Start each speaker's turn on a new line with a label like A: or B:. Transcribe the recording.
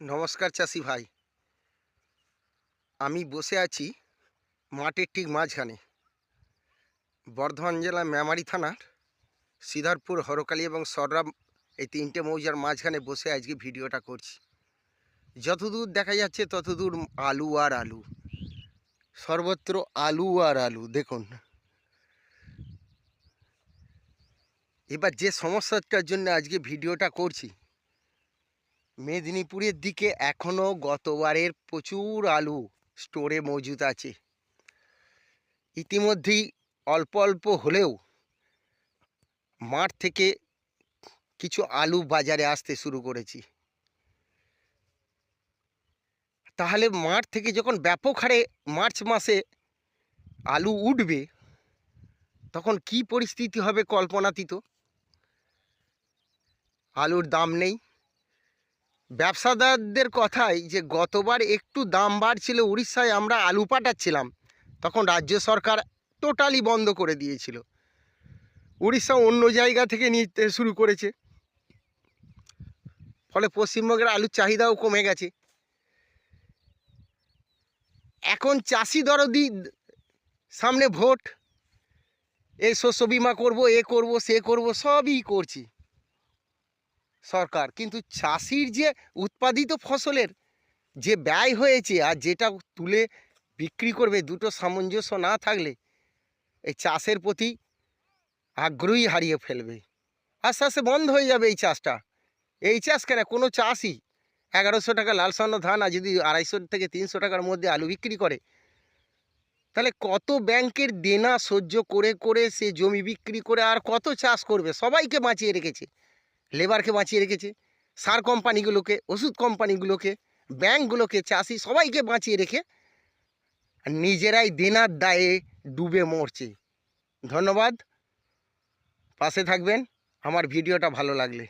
A: নমস্কার চাষি ভাই। আমি বসে আছি মাঠের ঠিক মাঝখানে। বর্ধমান জেলা মেমারি থানার সিধারপুর, হরকালি এবং সররাম এই তিনটে মৌজার মাঝখানে বসে আজকে ভিডিওটা করছি। যতদূর দেখা যাচ্ছে ততদূর আলু আর আলু। সর্বত্র আলু আর আলু, দেখুন। এবার যে সমস্যাটার জন্য আজকে ভিডিওটা করছি মেদিনীপুরের দিকে এখনও গতবারের প্রচুর আলু স্টোরে মজুদ আছে। ইতিমধ্যেই অল্প অল্প হলেও মাঠ থেকে কিছু আলু বাজারে আসতে শুরু করেছি। তাহলে মাঠ থেকে যখন ব্যাপক হারে মার্চ মাসে আলু উঠবে, তখন কি পরিস্থিতি হবে কল্পনাতীত? আলুর দাম নেই। ব্যবসাদারদের কথাই যে, গতবার একটু দাম বাড়ছিল উড়িষ্যায়, আমরা আলু পাঠাচ্ছিলাম। তখন রাজ্য সরকার টোটালি বন্ধ করে দিয়েছিল। উড়িষ্যা অন্য জায়গা থেকে নিতে শুরু করেছে। ফলে পশ্চিমবঙ্গের আলুর চাহিদাও কমে গেছে। এখন চাষি দরদি সামনে ভোট। এই শস্য বিমা করব, এ করব, সে করব, সবই করছি। সরকার। কিন্তু চাষির যে উৎপাদিত ফসলের যে ব্যয় হয়েছে আর যেটা তুলে বিক্রি করবে দুটো সামঞ্জস্য না থাকলে এই চাষের প্রতি আগ্রহী হারিয়ে ফেলবে। আস্তে আস্তে বন্ধ হয়ে যাবে এই চাষটা। এই চাষ কেন? কোনো চাষই এগারোশো টাকা লাল স্বর্ণ ধান আর যদি আড়াইশো থেকে তিনশো টাকার মধ্যে আলু বিক্রি করে, তাহলে কত ব্যাংকের দেনা সহ্য করে করে সে জমি বিক্রি করে আর কত চাষ করবে? সবাইকে বাঁচিয়ে রেখেছে। লেবারকে বাঁচিয়ে রেখেছে, সার কোম্পানিগুলোকে, ওষুধ কোম্পানিগুলোকে ব্যাঙ্কগুলোকে চাষি সবাইকে বাঁচিয়ে রেখে নিজেরাই দেনার দায়ে ডুবে মরছে। ধন্যবাদ। পাশে থাকবেন। আমার ভিডিওটা ভালো লাগলে।